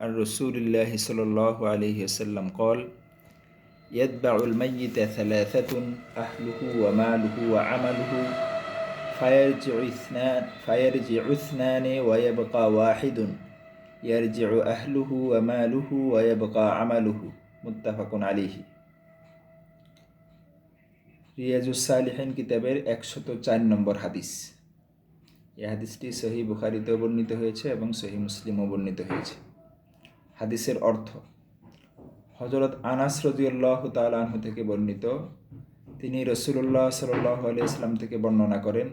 عن رسول الله صلى الله عليه وسلم قال يتبع الميت ثلاثة أهله وماله وعمله فيرجع اثنان فيرجع اثنان ويبقى واحد يرجع أهله وماله ويبقى عمله متفق عليه রিয়াজুস সালিহিন কিতাবের একশত চার নম্বর হাদিস এই হাদিসটি সহি বুখারিতেও বর্ণিত হয়েছে এবং সহি মুসলিমও বর্ণিত হয়েছে হাদিসের অর্থ। হজরত আনাস রদিউল্লাহ তালাহ থেকে বর্ণিত, তিনি রসুল্লাহ সাল্লাহ আলিয়াল্লাম থেকে বর্ণনা করেন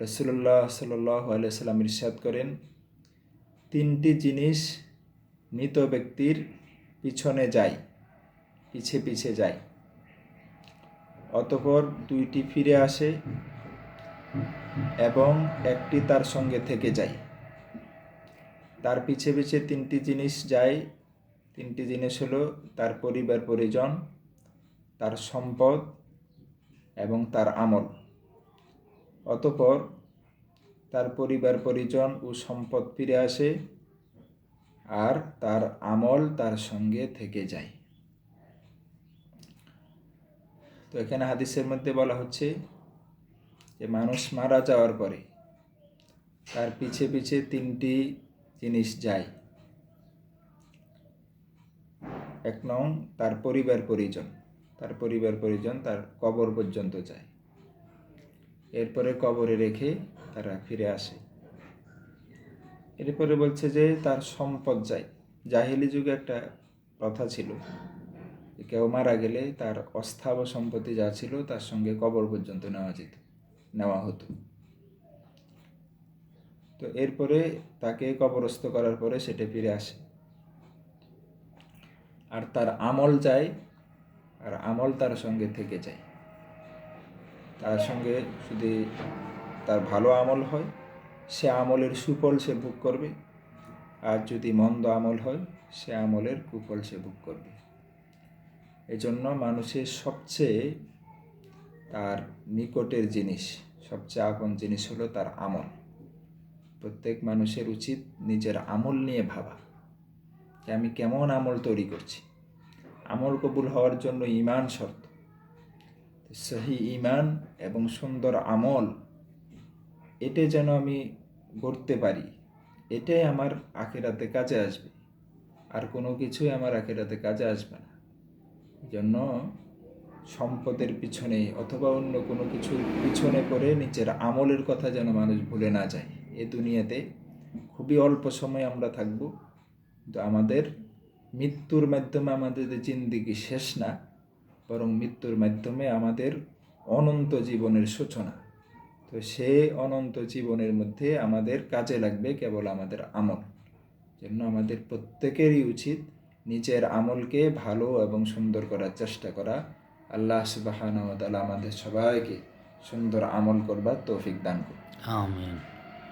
রসুল্লাহ সাল্লাহ আলিয়াল্লাম ইরশাদ করেন, তিনটি জিনিস মৃত ব্যক্তির পিছনে যায়, পিছে পিছে যায়। অতপর দুইটি ফিরে আসে এবং একটি তার সঙ্গে থেকে যায়। তার পিছে পিছে তিনটি জিনিস যায়। তিনটি জিনিস হলো তার পরিবার, পরিজন, তার সম্পদ এবং তার আমল। অতপর তার পরিবার, পরিজন ও সম্পদ ফিরে আসে আর তার আমল তার সঙ্গে থেকে যায়। তো এখানে হাদিসের মধ্যে বলা হচ্ছে যে, মানুষ মারা যাওয়ার পরে তার পিছে পিছে তিনটি জিনিস যায়। এক নং, তার পরিবার পরিজন। তার পরিবার পরিজন তার কবর পর্যন্ত যায়। এরপরে কবরে রেখে তারা ফিরে আসে। এরপরে বলছে যে, তার সম্পদ যায়। জাহিলি যুগে একটা কথা ছিল কেউ মারা গেলে তার অস্থাবর সম্পত্তি যা ছিল তার সঙ্গে কবর পর্যন্ত নেওয়া যেত, নেওয়া হতো। তো এরপরে তাকে কবরস্থ করার পরে সেটা ফিরে আসে। আর তার আমল যায়, আর আমল তার সঙ্গে থেকে যায়। তার সঙ্গে যদি তার ভালো আমল হয়, সে আমলের সুফল সে ভোগ করবে। আর যদি মন্দ আমল হয়, সে আমলের কুফল সে ভোগ করবে। এজন্য মানুষের সবচেয়ে তার নিকটের জিনিস, সবচেয়ে আপন জিনিস হলো তার আমল। প্রত্যেক মানুষের উচিত নিজের আমল নিয়ে ভাবা যে আমি কেমন আমল তৈরি করছি। আমল কবুল হওয়ার জন্য ইমান শর্ত। সহি ইমান এবং সুন্দর আমল এটা যেন আমি গড়তে পারি, এটাই আমার আখেরাতে কাজে আসবে। আর কোনো কিছুই আমার আখেরাতে কাজে আসবে না। জন্য সম্পদের পিছনে অথবা অন্য কোনো কিছুর পিছনে পড়ে নিজের আমলের কথা যেন মানুষ ভুলে না যায়। এ দুনিয়াতে খুবই অল্প সময় আমরা থাকব। তো আমাদের মৃত্যুর মাধ্যমে আমাদের যে জিন্দিগি শেষ না, বরং মৃত্যুর মাধ্যমে আমাদের অনন্ত জীবনের সূচনা। তো সে অনন্ত জীবনের মধ্যে আমাদের কাজে লাগবে কেবল আমাদের আমল। জন্য আমাদের প্রত্যেকেরই উচিত নিজের আমলকে ভালো এবং সুন্দর করার চেষ্টা করা। আল্লাহ সুবাহান আমাদের সবাইকে সুন্দর আমল করবার তৌফিক দান করুন।